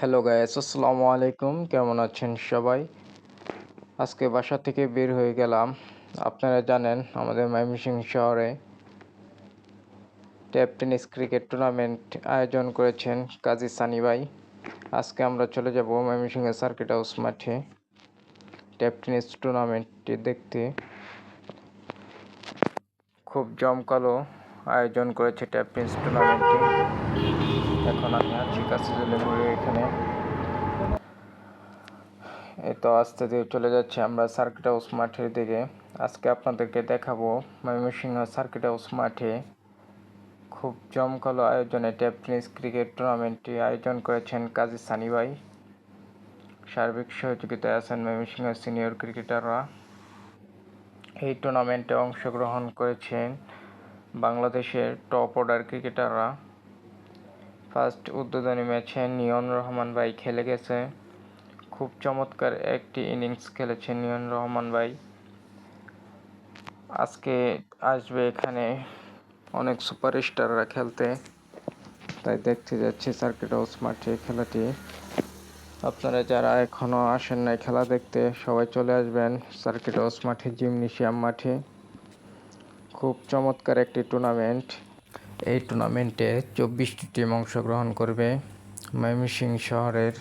Hello guys আসসালামু আলাইকুম কেমন আছেন সবাই? আজকে বাসা থেকে বের হয়ে গেলাম। আপনারা জানেন, আমাদের ময়মনসিংহ শহরে ট্যাপ টেনিস ক্রিকেট টুর্নামেন্ট আয়োজন করেছেন কাজী সানি ভাই। আজকে আমরা চলে যাব ময়মনসিংহ সার্কিট হাউস মাঠে ট্যাপ টেনিস টুর্নামেন্টটি দেখতে। খুব জমকালো আয়োজন করেছে ট্যাপ টেনিস টুর্নামেন্টটি। এখন আমি আছি কাসিজুল মোড়ে এখানে। এই তো আস্তে ধীরে চলে যাচ্ছে আমরা সার্কিট হাউস মাঠের দিকে। আজকে আপনাদেরকে দেখাবো ময়মনসিংহ সার্কিট হাউস মাঠে খুব জমকালো আয়োজনে ট্যাপ টেনিস ক্রিকেট টুর্নামেন্টটি আয়োজন করেছেন কাজী সানি ভাই। সার্বিক সহযোগিতায় আছেন ময়মনসিংহ সিনিয়র ক্রিকেটাররা এই টুর্নামেন্টে অংশগ্রহণ করেছেন বাংলাদেশের টপ অর্ডার ক্রিকেটাররা ফার্স্ট উদ্বোধনী ম্যাচে নিয়ন রহমান ভাই খেলে গেছে। খুব চমৎকার একটি ইনিংস খেলেছে নিয়ন রহমান ভাই। আজকে আসবে এখানে অনেক সুপারস্টাররা খেলতে। তাই দেখতে যাচ্ছি সার্কিট হাউস মাঠে খেলাটি। আপনারা যারা এখনও আসেন নাই খেলা দেখতে, সবাই চলে আসবেন সার্কিট হাউস মাঠে জিমনেশিয়াম মাঠে। খুব চমৎকার একটি টুর্নামেন্ট এই টুর্নামেন্টে চব্বিশটি টিম অংশগ্রহণ করবে। ময়মনসিংহ শহরের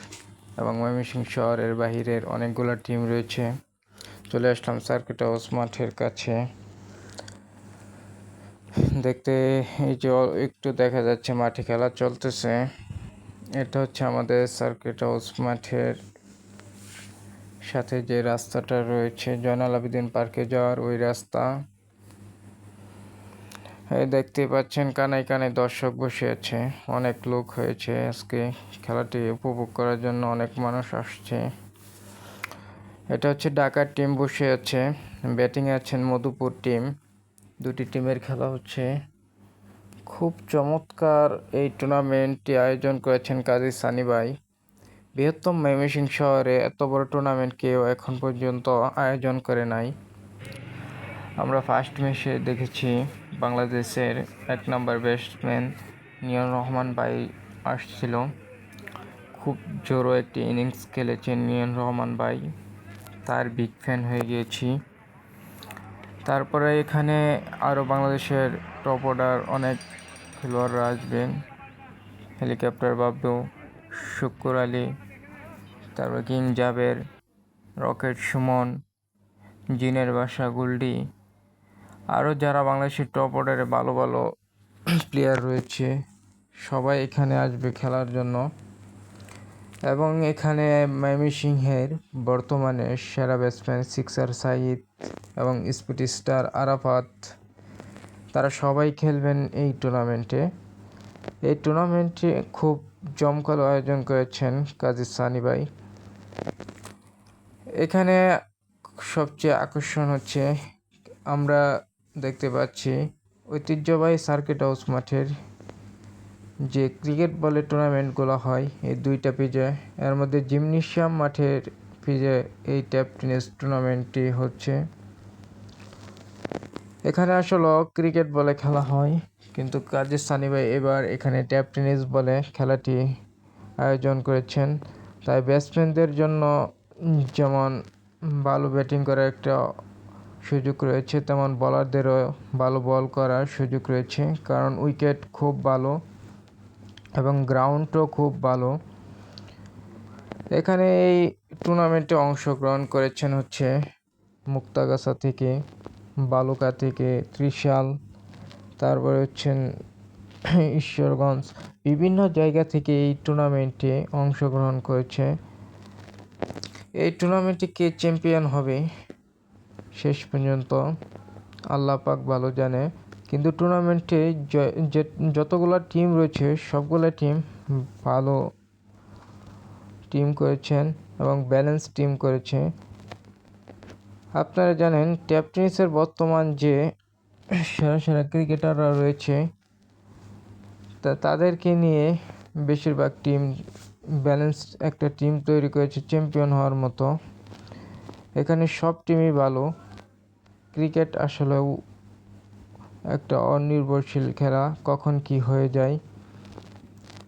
এবং ময়মনসিংহ শহরের বাহিরের অনেকগুলো টিম রয়েছে। চলে আসলাম সার্কিট হাউস মাঠের কাছে। দেখতে এই যে একটু দেখা যাচ্ছে মাঠে খেলা চলতেছে। এটা হচ্ছে আমাদের সার্কিট হাউস মাঠের সাথে যে রাস্তাটা রয়েছে, জয়নাল আবেদিন পার্কে যাওয়ার ওই রাস্তা। এই দেখতে পাচ্ছেন, কানায় কানায় দর্শক বসে আছে। অনেক লোক হয়েছে আজকে খেলাটি উপভোগ করার জন্য, অনেক মানুষ আসছে। এটা হচ্ছে ঢাকার টিম বসে আছে। ব্যাটিংয়ে আছেন মধুপুর টিম দুটি টিমের খেলা হচ্ছে। খুব চমৎকার এই টুর্নামেন্টটি আয়োজন করেছেন কাজী সানি ভাই। বৃহত্তম ময়মনসিং শহরে এত বড় টুর্নামেন্ট কেউ এখন পর্যন্ত আয়োজন করে নাই। আমরা ফার্স্ট ম্যাচে দেখেছি। বাংলাদেশের এক নম্বর ব্যাটসম্যান নিয়ন রহমান ভাই আসছিল। খুব জোরো একটি ইনিংস খেলেছেন নিয়ন রহমান ভাই। তার বিগ ফ্যান হয়ে গিয়েছি। তারপরে এখানে আরও বাংলাদেশের টপ অর্ডার অনেক খেলোয়াড়রা আসবেন। হেলিকপ্টার বাবু শুক্কুর আলী, তারপর কিং জাবের, রকেট সুমন, জিনের বাসা গুলডি আরও যারা বাংলাদেশের টপ অর্ডারে ভালো ভালো প্লেয়ার রয়েছে, সবাই এখানে আসবে খেলার জন্য। এবং এখানে ময়মনসিংহের বর্তমানে সেরা ব্যাটসম্যান সিক্সার সাইদ এবং স্পিড স্টার আরাফাত, তারা সবাই খেলবেন এই টুর্নামেন্টে এই টুর্নামেন্টে খুব জমকালো আয়োজন করেছেন কাজী সানি ভাই। এখানে সবচেয়ে আকর্ষণ হচ্ছে, আমরা দেখতে পাচ্ছি। ঐতিহ্যবাহী সার্কিট হাউস মাঠের যে ক্রিকেট বলের টুর্নামেন্টগুলো হয়, এই দুইটা পিজে এর মধ্যে জিমনেশিয়াম মাঠের পিজে এই ট্যাপ টেনিস টুর্নামেন্টটি হচ্ছে। এখানে আসলে ক্রিকেট বলে খেলা হয়, কিন্তু কাজের সানি ভাই এবার এখানে ট্যাপ টেনিস বলে খেলাটি আয়োজন করেছেন। তাই ব্যাটসম্যানদের জন্য যেমন ভালো ব্যাটিং করার একটা সুযোগ রয়েছে, তেমন বলারদেরও ভালো বল করার সুযোগ রয়েছে। কারণ উইকেট খুব ভালো এবং গ্রাউন্ডও খুব ভালো। এখানে এই টুর্নামেন্টে অংশগ্রহণ করেছেন হচ্ছে মুক্তাগাছা থেকে, বালুকা থেকে, ত্রিশাল, তারপরে হচ্ছেন ঈশ্বরগঞ্জ। বিভিন্ন জায়গা থেকে এই টুর্নামেন্টে অংশগ্রহণ করেছে। এই টুর্নামেন্টে কে চ্যাম্পিয়ন হবে? শেষ পর্যন্ত আল্লাহ পাক ভালো জানে। কিন্তু টুর্নামেন্টে যতগুলো টিম রয়েছে, সবগুলো টিম ভালো টিম করেছেন এবং ব্যালেন্স টিম করেছে। আপনারা জানেন ট্যাপ টেনিসের বর্তমান যে সেরা সেরা ক্রিকেটাররা রয়েছে, তা, তাদেরকে নিয়ে বেশিরভাগ টিম ব্যালেন্স একটা টিম তৈরি করেছে চ্যাম্পিয়ন হওয়ার মতো। এখানে সব টিমই ভালো। ক্রিকেট আসলেও একটা অনির্ভরশীল খেলা, কখন কি হয়ে যায়।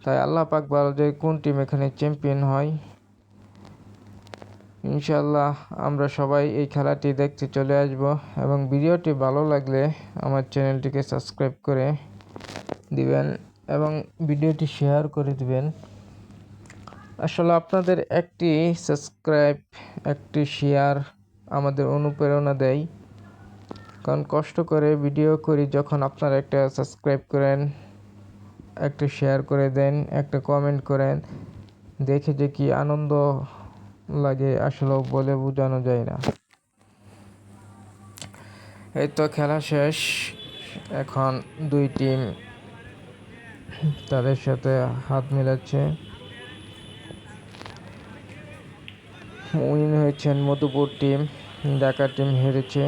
তাই আল্লাহ পাক ভালো যে কোন টিম এখানে চ্যাম্পিয়ন হয়। ইনশাল্লাহ আমরা সবাই এই খেলাটি দেখতে চলে আসব এবং ভিডিওটি ভালো লাগলে আমার চ্যানেলটিকে সাবস্ক্রাইব করে দিবেন এবং ভিডিওটি শেয়ার করে দিবেন। আসলে আপনাদের একটি সাবস্ক্রাইব একটি শেয়ার আমাদের অনুপ্রেরণা দেয়। কারণ কষ্ট করে ভিডিও করি, যখন আপনারা একটা সাবস্ক্রাইব করেন, একটা শেয়ার করে দেন, একটা কমেন্ট করেন, দেখে যে কি আনন্দ লাগে, আসলে বলে বোঝানো যায় না। এই তো খেলা শেষ। এখন দুই টিম তাদের সাথে হাত মেলাচ্ছে। উইন হয়েছেন মধুপুর টিম, ঢাকা টিম হেরেছে।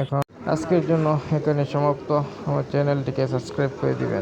এখন আজকের জন্য এখানে সমাপ্ত। আমার চ্যানেলটিকে সাবস্ক্রাইব করে দিবেন।